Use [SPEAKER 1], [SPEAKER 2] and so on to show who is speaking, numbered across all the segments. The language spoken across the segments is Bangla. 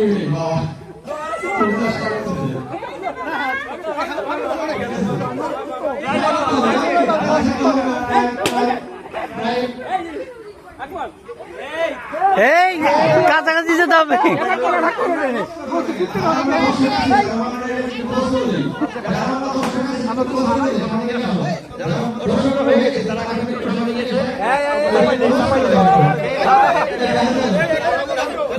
[SPEAKER 1] এই কাছাকাছি যেতে হবে হ্যাঁ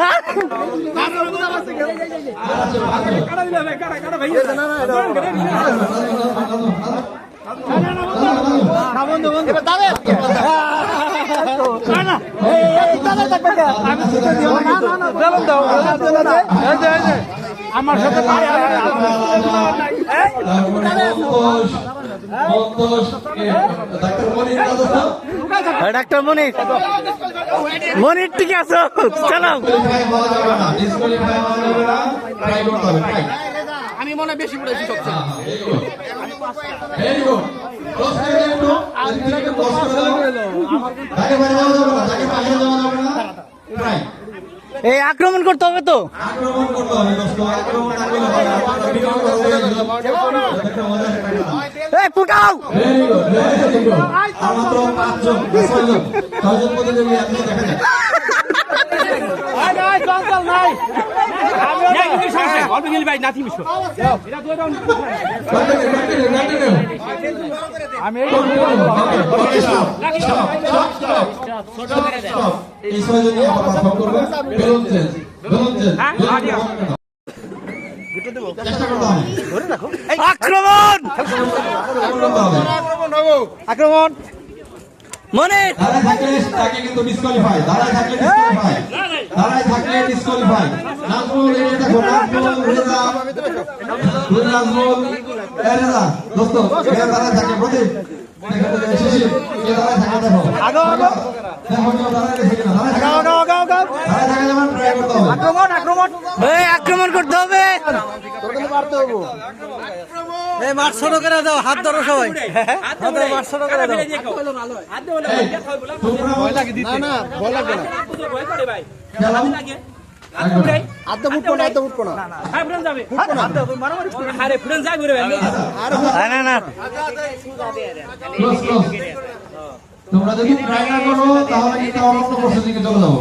[SPEAKER 1] হ্যাঁ,
[SPEAKER 2] ডাক্তার মনির
[SPEAKER 1] মনির ঠিক আছে চালাও
[SPEAKER 2] ডিসকোয়ালিফাই হওয়া যাবে না ডিসকোয়ালিফাই হওয়া যাবে না। ট্রাই করতে হবে ট্রাই
[SPEAKER 3] আমি মনে বেশি পড়েছি সবচেয়ে।
[SPEAKER 1] এই আক্রমণ করতে হবে তো।
[SPEAKER 2] আক্রমণ করতে হবে দোস্ত আক্রমণ
[SPEAKER 1] এই ফুটাও
[SPEAKER 2] মাত্র পাঁচজন ছয়জন প্রতিযোগী দেখা যায়। বেলুন চেঞ্জ চেষ্টা করতে হবে
[SPEAKER 1] আক্রমণ মনির
[SPEAKER 2] দাঁড়ায় থাকলে তাকে কিন্তু ডিসকোয়ালিফাই দাঁড়ায় থাকলে ডিসকোয়ালিফাই থাকলে ডিসকোয়ালিফাই নাজমুল এই দেখো নাজমুল রেজা দুই নাজমুল এই রেজা দোস্ত থাকে প্রদীপ
[SPEAKER 1] আক্রমণ করতে হবে। এই মাঠ ছোট করে দাও হাত ধরো সবাই। মাঠ ছোট করে দাও।
[SPEAKER 2] তোমরা না না ভয় লাগবে তোমরা যদি ট্রাই না করো তাহলে কিন্তু আমরা অন্য কোর্সের দিকে চলে যাব।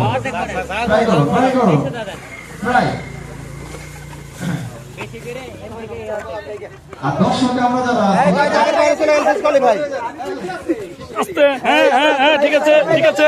[SPEAKER 2] ট্রাই করো ট্রাই করো। ট্রাই আর দর্শক আমরা যারা
[SPEAKER 3] হ্যাঁ হ্যাঁ হ্যাঁ ঠিক আছে ঠিক আছে।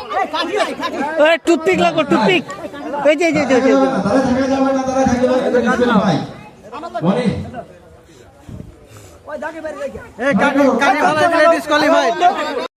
[SPEAKER 1] ওই টুথপিক লাগো টুথপিক। এই যে যে, যে, কাকে কাকে ভালো ডিসকোয়ালিফাই